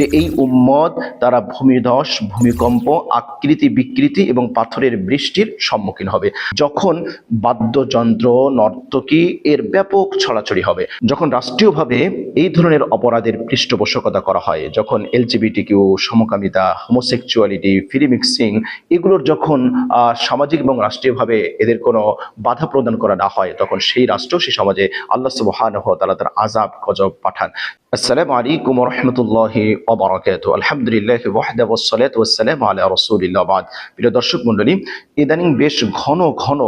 যে এই উম্মত তারা ভূমিধস, ভূমিকম্প, আকৃতি বিকৃতি এবং পাথরের বৃষ্টির সম্মুখীন হবে। যখন বাদ্যযন্ত্র, নর্তকী এর ব্যাপক ছড়াছড়ি হবে, যখন রাষ্ট্রীয়ভাবে এই ধরনের অপরাধের পৃষ্ঠপোষকতা করা হয়, যখন এলজিবিটি কিউ সমকামিতা, হোমোসেক্সুয়ালিটি ফিলিমিক্সিং এগুলোর যখন সামাজিক এবং রাষ্ট্রীয়ভাবে এদের কোনো বাধা প্রদান করা না হয়, তখন সেই রাষ্ট্র, সেই সমাজে আল্লাহ সুবহানাহু তারা তার আযাব, গজব পাঠান। আসসালামু আলাইকুম ওয়া রাহমাতুল্লাহি ওয়া ওয়াহদা ওয়াস সালাতু আলা রাসূলিল্লাহ বাদ। প্রিয় দর্শক মণ্ডলী, ইদানিং বেশ ঘন ঘন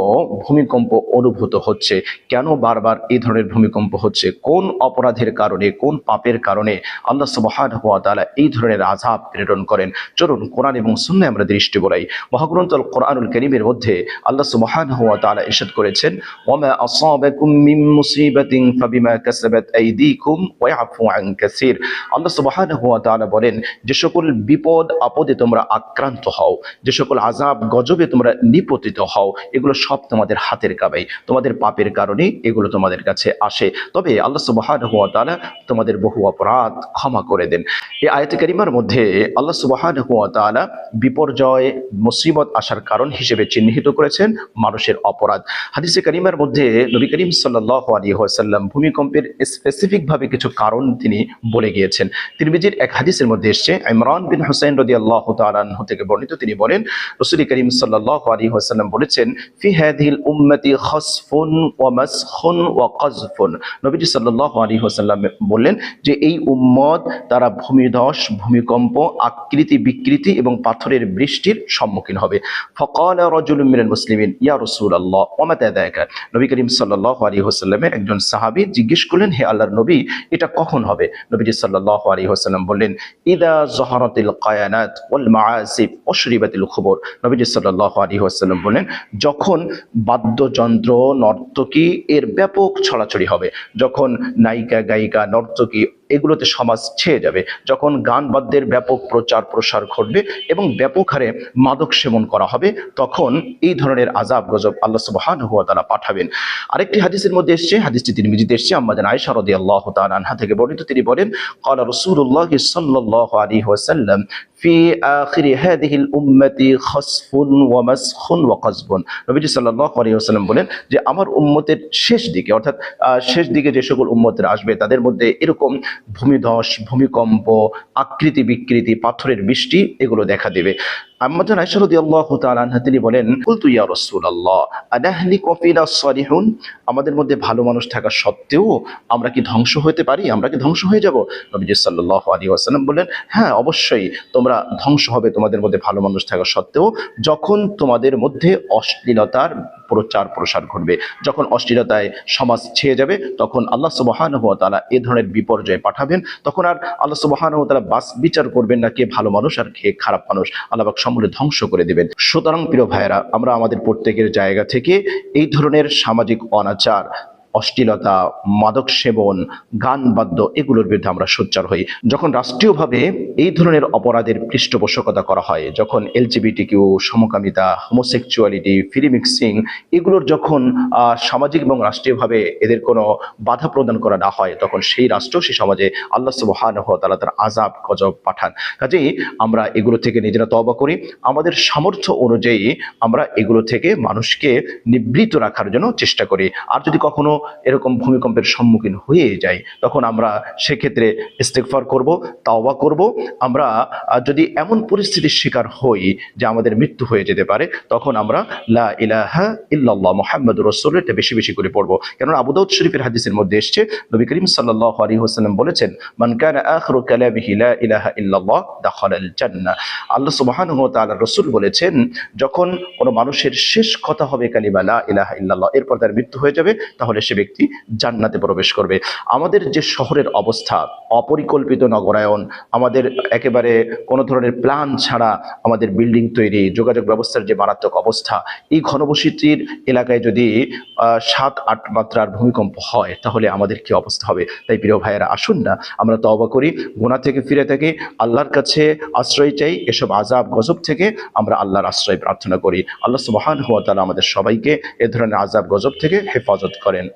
ভূমিকম্প অনুভূত হচ্ছে। কেন বারবার এই ধরনের ভূমিকম্প হচ্ছে? কোন অপরাধের কারণে? কোন পাপের কারণে? আল্লাহ সুবহানাহু ওয়া তাআলা এই ধরনের আযাব প্রেরণ করেন। চলুন কোরআন এবং সুন্নাহ আমরা দৃষ্টি বলাই। মহাগ্রন্থ আল কোরআনুল কারীমের মধ্যে আল্লাহ সুবহানাহু ওয়া তাআলা ইরশাদ করেছেন ওয়ামা আসাবাকুম মিন মুসিবাতিন ফাবিমা কাসাবাত আইদিকুম ওয়া ইয়াফু আন কাসীর। আল্লাহ সুবহানাহু ওয়া তাআলা বলেন, যে সকল বিপদ, আপদে তোমরা আক্রান্ত হও, যে সকল আযাব, গজবে তোমরা নিপতিত হও, এগুলো সব তোমাদের হাতের কাবাই তোমাদের পাপের কারণে এগুলো তোমাদের কাছে আসে। তবে আল্লাহ সুবহানাহু ওয়া তাআলা তোমাদের বহু অপরাধ ক্ষমা করে দেন। এই আয়াতে কারিমার মধ্যে আল্লাহ সুবহানাহু ওয়া তাআলা বিপর্যয়, মুসিবত আসার কারণ হিসেবে চিহ্নিত করেছেন মানুষের অপরাধ। হাদিসে কারিমার মধ্যে নবী করিম সাল্লাল্লাহু আলাইহি ওয়াসাল্লাম ভূমিকম্পের স্পেসিফিক ভাবে কিছু কারণ তিনি বলে গিয়েছেন। তিরমিজির এক হাদিসের মধ্যে এসেছে, ইমরান বিন হুসাইন রাদিয়াল্লাহু তাআলা আনহু থেকে বর্ণিত তিনি বলেন, রসুল করিম সাল্লাল্লাহু আলাইহি ওয়াসাল্লাম বলেছেন, ফি হাদিহিল উম্মতি খাসফুন ওয়া মাসখুন ওয়া কাযফুন। নবীজি সাল্লাল্লাহু আলাইহি ওয়াসাল্লাম বললেন যে, এই উম্মত তারা ভূমিধস, ভূমিকম্প, আকৃতি বিকৃতি এবং পাথরের বৃষ্টির সম্মুখীন হবে। ফকাল রাজুলুম মিনাল মুসলিমিন, ইয়া রাসূলুল্লাহ, ওয়া মাতা যাকা নবী করিম সাল্লাল্লাহু আলাইহি ওয়াসাল্লামের একজন সাহাবী জিজ্ঞেস করলেন, হে আল্লাহর নবী, এটা কখন নবীজি সাল্লাহ আলী হোসালাম বললেন, ইদা জহরতিল কায়ানাত ওল মাআসিব অশরিবাতিল খবর। নবীজি সাল্লাহ আলী হোসালাম বললেন, যখন বাদ্যযন্ত্র, নর্তকী এর ব্যাপক ছড়াছড়ি হবে, যখন নায়িকা, গায়িকা, নর্তকী এগুলোতে সমাজ ছেয়ে যাবে। যখন গান বাদ্যের ব্যাপক প্রচার প্রসার ঘটবে এবং ব্যাপক হারে মাদক সেবন করা হবে, তখন এই ধরনের আজাব গজব আল্লাহ সুবহানাহু ওয়া তাআলা পাঠাবেন। আরেকটি হাদিসের মধ্যে এসেছে, হাদিসটি তিনি মিজিতে এসেছে আম্মাজান আয়েশা রাদিয়াল্লাহু তাআলা আনহা থেকে বর্ণিত। তিনি বলেন, ক্বালা রাসূলুল্লাহ সাল্লাল্লাহু আলাইহি ওয়াসাল্লাম ওয়া কাযবুন নবীজি সাল্লাল্লাহু আলাইহি ওয়াসাল্লাম বলেন যে, আমার উম্মতের শেষ দিকে, অর্থাৎ শেষ দিকে যে সকল উম্মতের আসবে, তাদের মধ্যে এরকম ভূমিধস ভূমিকম্প আকৃতি বিকৃতি পাথরের বৃষ্টি এগুলো দেখা দেবে। আম্মাজান আয়েশা রাদিয়াল্লাহু তাআলা আনহা, তিনি বলেন, কুলতু ইয়া রাসূলুল্লাহ, আনাহলিকু ফিনা সালিহুন? আমাদের মধ্যে ভালো মানুষ থাকা সত্ত্বেও আমরা কি ধ্বংস হতে পারি? আমরা কি ধ্বংস হয়ে যাব? নবীজি সাল্লাল্লাহু আলাইহি ওয়াসাল্লাম বললেন হ্যাঁ অবশ্যই, তোমরা ধ্বংস হবে তোমাদের মধ্যে ভালো মানুষ থাকা সত্ত্বেও যখন তোমাদের মধ্যে অশ্লীলতার প্রচার প্রসার ঘটবে, যখন অশ্লীলতায় সমাজ ছেয়ে যাবে, তখন আল্লাহ সুবহানাহু ওয়া তাআলা এ ধরনের বিপর্যয় পাঠাবেন। তখন আর আল্লাহ সুবহানাহু ওয়া তাআলা বাস বিচার করবেন না কে ভালো মানুষ আর কে খারাপ মানুষ। আল্লাহ সমূলে ধ্বংস করে দেবেন। সুতরাং প্রিয় ভাইয়েরা, আমরা আমাদের প্রত্যেকের জায়গা থেকে এই ধরনের সামাজিক অনাচার অশ্লীলতা, মাদক সেবন গান বাদ্য এগুলোর বিরুদ্ধে আমরা সোচ্চার হই। যখন রাষ্ট্রীয়ভাবে এই ধরনের অপরাধের পৃষ্ঠপোষকতা করা হয়, যখন এলজিবিটি কিউ সমকামিতা, হোমোসেক্সুয়ালিটি ফিলিমিক্সিং এগুলোর যখন সামাজিক এবং রাষ্ট্রীয়ভাবে এদের কোনো বাধা প্রদান করা না হয়, তখন সেই রাষ্ট্র, সেই সমাজে আল্লাহ সুবহানাহু ওয়া তাআলা তার আযাব, গজব পাঠান। কাজেই আমরা এগুলো থেকে নিজেরা তবা করি। আমাদের সামর্থ্য অনুযায়ী আমরা এগুলো থেকে মানুষকে নিবৃত রাখার জন্য চেষ্টা করি। আর যদি কখনো এরকম ভূমিকম্পের সম্মুখীন হয়ে যাই, তখন আমরা সেক্ষেত্রে ইস্তেগফার করব, তাওবা করব। আমরা যদি এমন পরিস্থিতির শিকার হই যে আমাদের মৃত্যু হয়ে যেতে পারে, তখন আমরা লা ইলাহা ইল্লাল্লাহ মুহাম্মাদুর রাসূলুল্লাহ এটা বেশি বেশি করে পড়ব। কেননা আবু দাউদ শরীফের হাদিসের মধ্যে এসেছে, নবী করিম সাল্লাল্লাহু আলাইহি ওয়াসাল্লাম বলেছেন, মান কানা আখিরু কালামিহি লা ইলাহা ইল্লাল্লাহ দাখালাল জান্নাহ। আল্লাহ সুবহানাহু ওয়া তাআলা রাসূল বলেছেন, যখন কোনো মানুষের শেষ কথা হবে কালিমা লা ইলাহা ইল্লাল্লাহ, এরপর তার মৃত্যু হয়ে যাবে, তাহলে সে ব্যক্তি জান্নাতে প্রবেশ করবে। আমাদের যে শহরের অবস্থা, অপরিকল্পিত নগরায়ন, আমাদের একেবারে কোনো ধরনের প্ল্যান ছাড়া আমাদের বিল্ডিং তৈরি, যোগাযোগ ব্যবস্থার যে মারাত্মক অবস্থা, এই ঘনবসতির এলাকায় যদি সাত, আট মাত্রার ভূমিকম্প হয়, তাহলে আমাদের কি অবস্থা হবে? তাই প্রিয় ভাইয়েরা, আসুন না, আমরা তওবা করি, গুনাহ থেকে ফিরে থাকি, আল্লাহর কাছে আশ্রয় চাই, এসব আজাব গজব থেকে আমরা আল্লাহর আশ্রয় প্রার্থনা করি। আল্লাহ সুবহানাহু ওয়া তাআলা আমাদের সবাইকে এ ধরনের আজাব গজব থেকে হেফাজত করেন।